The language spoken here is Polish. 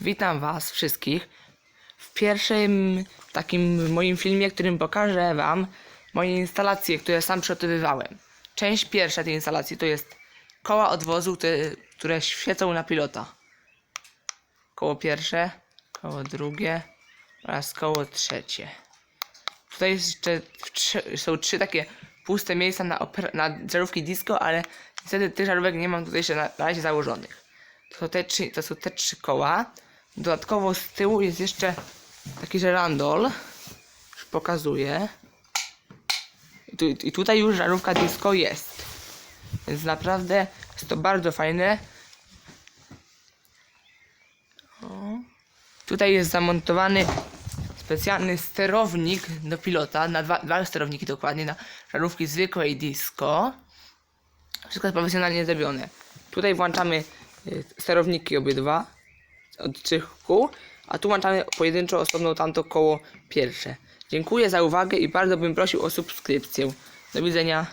Witam Was wszystkich w pierwszym takim moim filmie, którym pokażę Wam moje instalacje, które sam przygotowywałem. Część pierwsza tej instalacji to jest koła odwozu, które, które świecą na pilota. Koło pierwsze, koło drugie oraz koło trzecie. Tutaj jeszcze są trzy takie puste miejsca na, na żarówki disco, ale niestety tych żarówek nie mam tutaj jeszcze na, na razie założonych. To te to są te trzy koła. Dodatkowo z tyłu jest jeszcze taki żerandol. Już pokazuję. I, tu, I tutaj już żarówka disco jest. Więc naprawdę jest to bardzo fajne. Tutaj jest zamontowany specjalny sterownik do pilota, na dwa, dwa sterowniki dokładnie, na żarówki zwykłe i disco. Wszystko jest profesjonalnie zrobione. Tutaj włączamy y, sterowniki obydwa od trzech kół, a tu włączamy pojedynczo osobno tamto koło pierwsze. Dziękuję za uwagę i bardzo bym prosił o subskrypcję. Do widzenia.